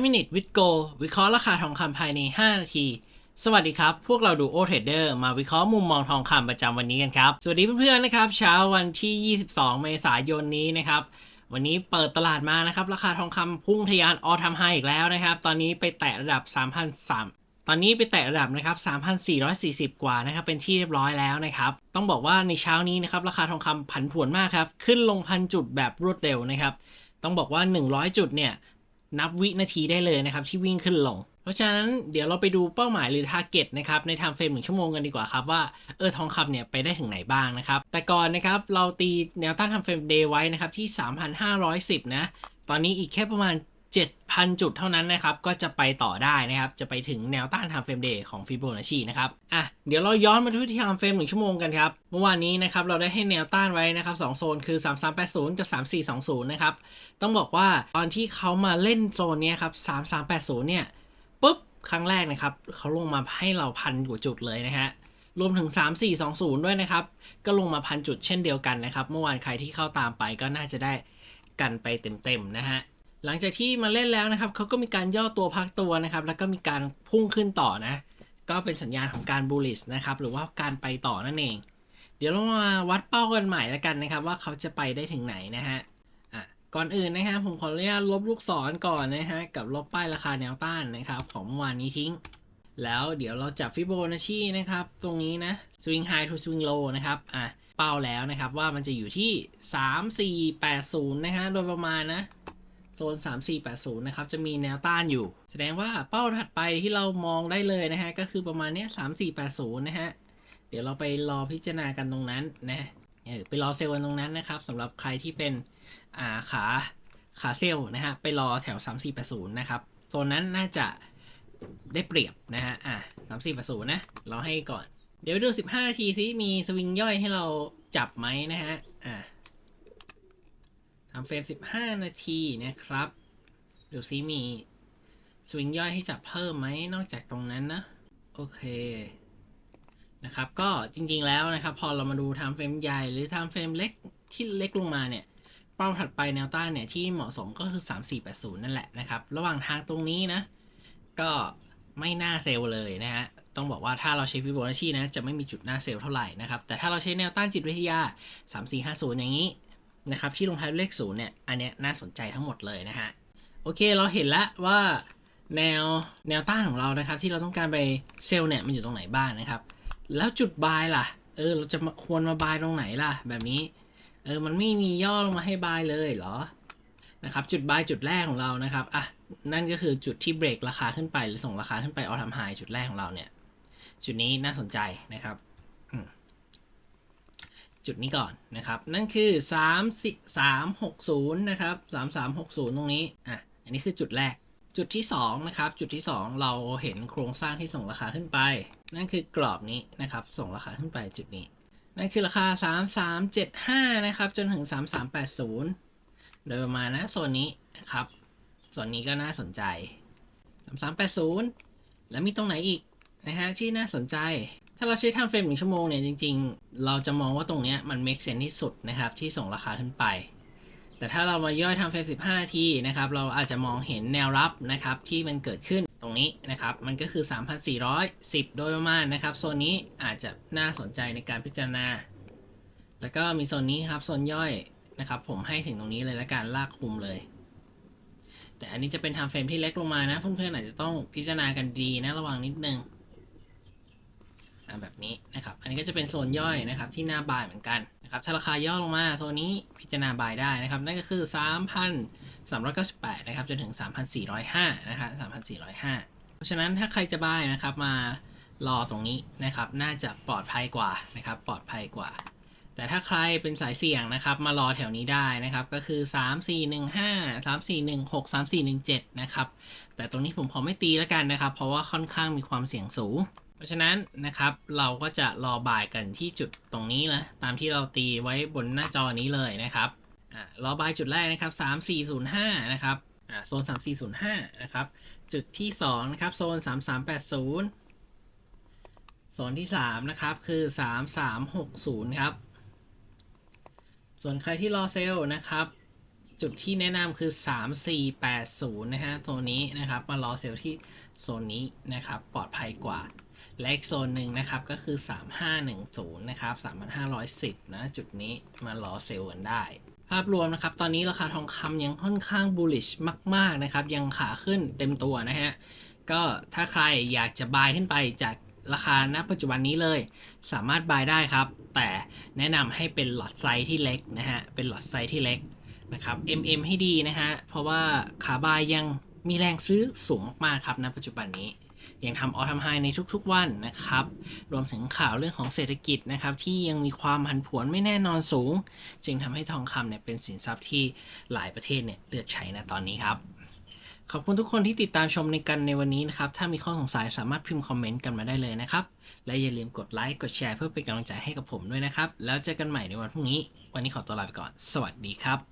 5 minute with go วิเคราะห์ราคาทองคำภายใน 5 นาที สวัสดีครับ พวกเราดูโอเทรดเดอร์มาวิเคราะห์มุมมองทองคำประจำวันนี้กันครับ สวัสดีเพื่อนๆนะครับ เช้าวันที่ 22 เมษายนนี้นะครับ วันนี้เปิดตลาดมานะครับ ราคาทองคำพุ่งทะยานออทำไฮอีกแล้วนะครับ ตอนนี้ไปแตะระดับ 3,300ตอนนี้ไปแตะระดับนะครับ 3,440 กว่านะครับ เป็นที่เรียบร้อยแล้วนะครับ ต้องบอกว่าในเช้านี้นะครับ ราคาทองคำผันผวนมากครับ ขึ้นลงพันจุดแบบรวดเร็วนะครับ ต้องบอกว่า 100 จุดเนี่ย นับวินาทีได้เลยนะครับที่วิ่งขึ้นลง เพราะฉะนั้นเดี๋ยวเราไปดูเป้าหมายหรือ Target นะครับในไทม์เฟรมหนึ่งชั่วโมงกันดีกว่าครับว่าเออทองคำเนี่ยไปได้ถึงไหนบ้างนะครับแต่ก่อนนะครับเราตีแนวต้านไทม์เฟรมเดย์ไว้นะครับที่ 3,510 นะ ตอนนี้อีกแค่ประมาณ 7,000 จุดเท่านั้นนะครับ ก็จะไปต่อได้นะครับ จะไปถึงแนวต้านไทม์เฟรมเดย์ของฟิโบนัชชีนะครับ อะ เดี๋ยวเราย้อนมาที่ไทม์เฟรมหนึ่งชั่วโมงกันครับ เมื่อวานนี้นะครับ เราได้ให้แนวต้านไว้นะครับสองโซนคือ 3380 กับ 3420 นะครับ ต้องบอกว่าตอนที่เขามาเล่นโซนนี้ครับ 3380 เนี่ยปุ๊บ ครั้งแรกนะครับเขาลงมาให้เราพันกว่าจุดเลยนะฮะรวมถึง 3420 ด้วยนะครับ ก็ลงมาพันจุดเช่นเดียวกันนะครับ เมื่อวานใครที่เข้าตามไปก็น่าจะได้กันไปเต็มๆนะฮะ หลังจากที่มาเล่นแล้วนะครับเขาก็มีการย่อตัวพักตัวนะครับ แล้วก็มีการพุ่งขึ้นต่อนะ ก็เป็นสัญญาณของการ bullish นะครับ หรือว่าการไปต่อนั่นเอง เดี๋ยวเรามาวัดเป้ากันใหม่แล้วกันนะครับ ว่าเขาจะไปได้ถึงไหนนะฮะอะก่อนอื่นนะฮะผมขออนุญาตลบลูกศรก่อนนะฮะกับลบป้ายราคาแนวต้านนะครับ ของเมื่อวานนี้ทิ้ง แล้วเดี๋ยวเราจับฟิโบนัชชีนะครับ ตรงนี้นะ swing high to swing low นะครับอะเป้าแล้วนะครับว่ามันจะอยู่ที่ 3480 นะฮะโดยประมาณนะ โซน 3480 นะครับ จะมีแนวต้านอยู่ แสดงว่าเป้าถัดไปที่เรามองได้เลยนะฮะ ก็คือประมาณเนี้ย3480 นะฮะ เดี๋ยวเราไปรอพิจารณากันตรงนั้นนะเออไปรอเซลล์กันตรงนั้นนะครับสำหรับใครที่เป็นอ่าขาขาเซลล์นะฮะ ไปรอแถว 3480 นะครับโซนนั้นน่าจะได้เปรียบนะฮะ อะ3480 นะ เราให้ก่อน เดี๋ยวดู 15 ทีซิมีสวิงย่อยให้เราจับไหมนะฮะ อ่า 3เฟรม 15 นาทีนะครับ ดูซิมีสวิงย่อยให้จับเพิ่มไหมนอกจากตรงนั้นนะ โอเคนะครับ ก็จริงๆแล้วนะครับ พอเรามาดูทำเฟรมใหญ่หรือทำเฟรมเล็กที่เล็กลงมาเนี่ย เป้าถัดไปแนวต้านเนี่ย ที่เหมาะสมก็คือ 3480 นั่นแหละนะครับ ระหว่างทางตรงนี้นะ ก็ไม่น่าเซลเลยนะฮะต้องบอกว่าถ้าเราใช้ฟิโบนัชชีนะจะไม่มีจุดน่าเซลเท่าไหร่นะครับ แต่ถ้าเราใช้แนวต้านจิตวิทยา 3450 อย่างนี้ นะครับที่ลงท้ายเลขศูนย์เนี่ยอันเนี้ยน่าสนใจทั้งหมดเลยนะฮะโอเคเราเห็นแล้วว่าแนวแนวต้านของเรานะครับ ที่เราต้องการไปเซลล์เนี่ยมันอยู่ตรงไหนบ้างนะครับ แล้วจุดบายล่ะเออเราจะมาควรมาบายตรงไหนล่ะ แบบนี้เออมันไม่มีย่อลงมาให้บายเลยเหรอนะครับจุดบายจุดแรกของเรานะครับอะนั่นก็คือจุดที่เบรกราคาขึ้นไปหรือส่งราคาขึ้นไปออทำไฮจุดแรกของเราเนี่ยจุดนี้น่าสนใจนะครับ จุดนี้ก่อนนะครับ นั่นคือ3 3 6 0นะครับ3 3 6 0 ตรงนี้อะอันนี้คือจุดแรก จุดที่2นะครับจุดที่ 2 เราเห็นโครงสร้างที่ส่งราคาขึ้นไป นั่นคือกรอบนี้นะครับ ส่งราคาขึ้นไปจุดนี้ นั่นคือราคา 3375นะครับจนถึง 3380 โดยประมาณนะโซนนี้นะครับส่วนนี้ก็น่าสนใจ 3380 แล้วมีตรงไหนอีกนะฮะที่น่าสนใจ ถ้าเราใช้ทำเฟรมหนึ่งชั่วโมงเนี่ยจริง ๆ เราจะมองว่าตรงเนี้ยมัน make sense ที่สุดนะครับที่ส่งราคาขึ้นไป แต่ถ้าเรามาย่อยทำเฟรม15 นาทีนะครับเราอาจจะมองเห็นแนวรับนะครับที่มันเกิดขึ้นตรงนี้นะครับมันก็คือ 3,410 โดยประมาณนะครับโซนนี้อาจจะน่าสนใจในการพิจารณา แล้วก็มีโซนนี้ครับโซนย่อยนะครับผมให้ถึงตรงนี้เลยและการลากคุมเลย แต่อันนี้จะเป็นทำเฟรมที่เล็กลงมานะเพื่อนๆอาจจะต้องพิจารณากันดีนะระวังนิดนึง แบบนี้นะครับ อันนี้ก็จะเป็นโซนย่อยนะครับที่หน้าบายเหมือนกันนะครับถ้าราคาย่อลงมาโซนนี้พิจารณาบายได้นะครับ นั่นก็คือ 3,398 นะครับจนถึง 3,405 นะครับ3,405 เพราะฉะนั้นถ้าใครจะบายนะครับมารอตรงนี้นะครับ น่าจะปลอดภัยกว่านะครับ ปลอดภัยกว่า แต่ถ้าใครเป็นสายเสี่ยงนะครับ มารอแถวนี้ได้นะครับ ก็คือ 3415 3416 3417 นะครับ แต่ตรงนี้ผมขอไม่ตีแล้วกันนะครับ เพราะว่าค่อนข้างมีความเสี่ยงสูง ราะฉะนั้นนะครับเราก็จะรอบ่ายกันที่จุดตรงนี้นะตามที่เราตีไว้บนหน้าจอนี้เลยนะครับอ่ารอบ่ายจุดแรกนะครับ3405นะครับอ่าโซน3405นะครับจุดที่2นะครับโซน3380โซนที่3นะครับคือ3360ครับส่วนใครที่รอเซลล์นะครับจุดที่แนะนำคือ 3480 นะฮะ ตัวนี้นะครับ มารอเซลล์ที่โซนนี้นะครับ ปลอดภัยกว่า และอีกโซนหนึ่งนะครับก็คือ 3510 นะครับ 3510 นะจุดนี้มารอเซลล์กันได้ ภาพรวมนะครับ ตอนนี้ราคาทองคำยังค่อนข้าง bullish มาก ๆ นะครับ ยังขาขึ้นเต็มตัวนะฮะ ก็ถ้าใครอยากจะบายขึ้นไปจากราคาณปัจจุบันนี้เลย สามารถบายได้ครับ แต่แนะนำให้เป็นหลอดไซส์ที่เล็กนะฮะ เป็นหลอดไซส์ที่เล็กนะครับ MM ให้ดีนะฮะ เพราะว่าขาบายยังมีแรงซื้อสูงมากๆครับณปัจจุบันนี้ ยังทำออทำไฮในทุกๆวันนะครับ รวมถึงข่าวเรื่องของเศรษฐกิจนะครับ ที่ยังมีความผันผวนไม่แน่นอนสูง จึงทำให้ทองคำเนี่ยเป็นสินทรัพย์ที่หลายประเทศเนี่ยเลือกใช้นะตอนนี้ครับขอบคุณทุกคนที่ติดตามชมในกันในวันนี้นะครับ ถ้ามีข้อสงสัยสามารถพิมพ์คอมเมนต์กันมาได้เลยนะครับ และอย่าลืมกดไลค์ กดแชร์เพื่อเป็นกำลังใจให้กับผมด้วยนะครับ แล้วเจอกันใหม่ในวันพรุ่งนี้ วันนี้ขอตัวลาไปก่อน สวัสดีครับ